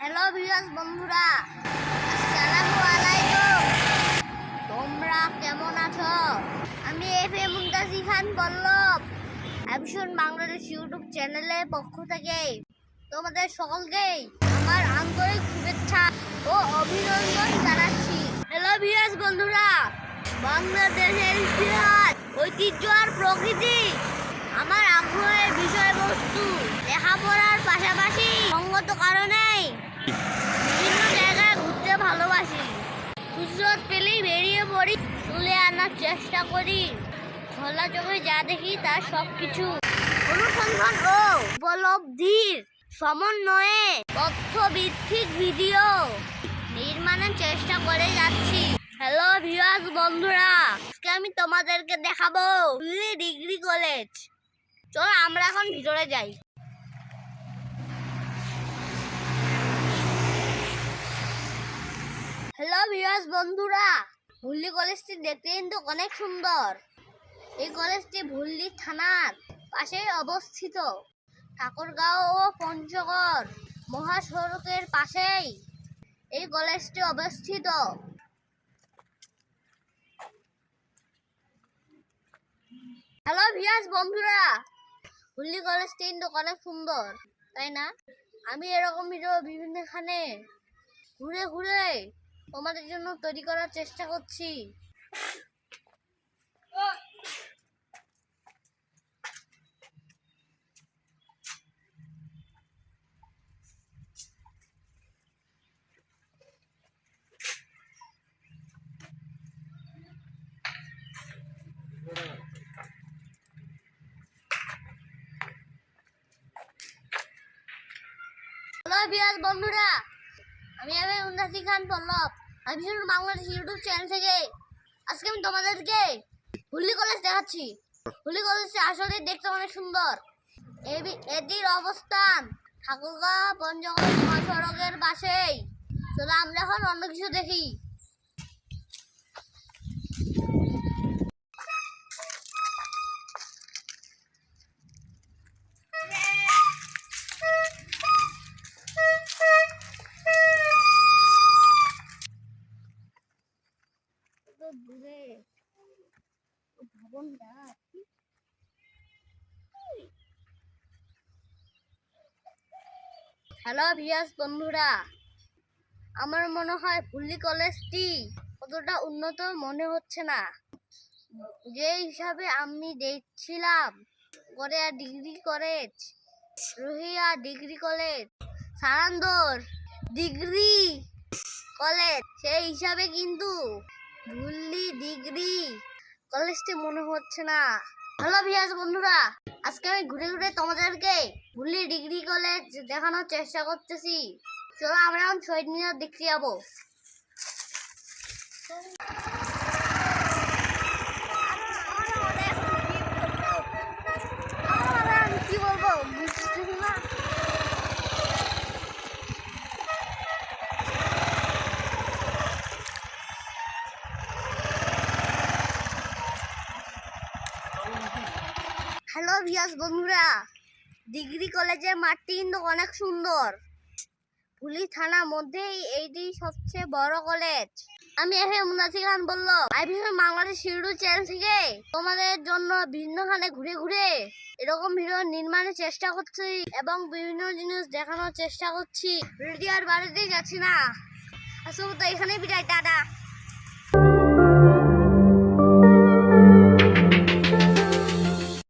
Hello viewers বন্ধুরা। আসসালামু আলাইকুম। তোমরা কেমন আছো? আমি F A Muntaji Khan Pallab Avision Bangladesh YouTube চ্যানেলের পক্ষ থেকে তোমাদের সকলকে আমার আন্তরিক শুভেচ্ছা ও অভিনন্দন জানাচ্ছি। হ্যালো ভিউয়ার্স বন্ধুরা। বাংলাদেশের ইতিহাস, ঐতিহ্য আর প্রকৃতি আমার আগ্রহের বিষয়বস্তু। লেখাপড়ার পাশাপাশি সঙ্গত কারণেই পড়ি তুলে আনার চেষ্টা করি। খোলা চোখে যা দেখি তার সব কিছু অনুসন্ধান ও উপলব্ধির সমন্বয়ে তথ্য ভিত্তিক ভিডিও নির্মাণের চেষ্টা করে যাচ্ছি। হ্যালো ভিউয়ার্স বন্ধুরা, আজকে আমি তোমাদেরকে দেখাবো দিল্লি ডিগ্রি কলেজ। চলো আমরা এখন ভিতরে যাই। হ্যালো ভিউয়ার্স বন্ধুরা ভুল্লি কলেজটি দেখতে কিন্তু অনেক সুন্দর। এই কলেজটি ভুল্লি থানার পাশেই অবস্থিত। ঠাকুরগাঁও ও পঞ্চগড় মহাসড়কের পাশেই এই কলেজটি অবস্থিত। হ্যালো ভিউয়ার্স বন্ধুরা! হুল্লি কলেজটি কিন্তু অনেক সুন্দর, তাই না? আমি এরকম ভিডিও বিভিন্নখানে ঘুরে ঘুরে তোমাদের জন্য তৈরি করার চেষ্টা করছি। হ্যালো বন্ধুরা আমি আমি উন্নতি খান পল্লব আমি শুধু বাংলাদেশ ইউটিউব চ্যানেল থেকে আজকে আমি তোমাদেরকে হুলি কলেজ দেখাচ্ছি। হুলি কলেজটি আসলে দেখতে অনেক সুন্দর। এটির অবস্থান ঠাকুরগাঁ, পঞ্চগড় মহাসড়কের পাশেই। চলো আমরা এখন অন্য কিছু দেখি। ও ভবনটা হ্যালো ভিয়াস বন্ধুরা। আমার মনে হয় ফুল্লি কলেজটি অতটা উন্নত মনে হচ্ছে না। যে হিসাবে আমি দেখছিলাম Garia degree college, Rohia degree college, Sarandar degree college, সেই হিসাবে কিন্তু ভুল্লি ডিগ্রি কলেজটি মনে হচ্ছে না। হ্যালো ভিয়াস বন্ধুরা। আজকে আমি ঘুরে ঘুরে তোমাদেরকে ভুললি ডিগ্রি কলেজ দেখানোর চেষ্টা করতেছি। চলো আমরা এখন শহীদ মিনার দেখতে যাব। হ্যালো ভিয়াস বন্ধুরা। ডিগ্রি কলেজের মাঠটি কিন্তু অনেক সুন্দর। পুলিশ থানার মধ্যেই এইটি সবচেয়ে বড় কলেজ। আমি এম মুনাসি খান বলল আইভিএম বাংলাদেশ ইউটিউব চ্যানেল থেকে তোমাদের জন্য ভিন্নখানে ঘুরে ঘুরে এরকম ভিডিও নির্মাণের চেষ্টা করছি এবং বিভিন্ন জিনিস দেখানোর চেষ্টা করছি। রেডিও আর বাড়িতেই যাচ্ছি না। আসলে তো এখানেই বিদায়, টাটা।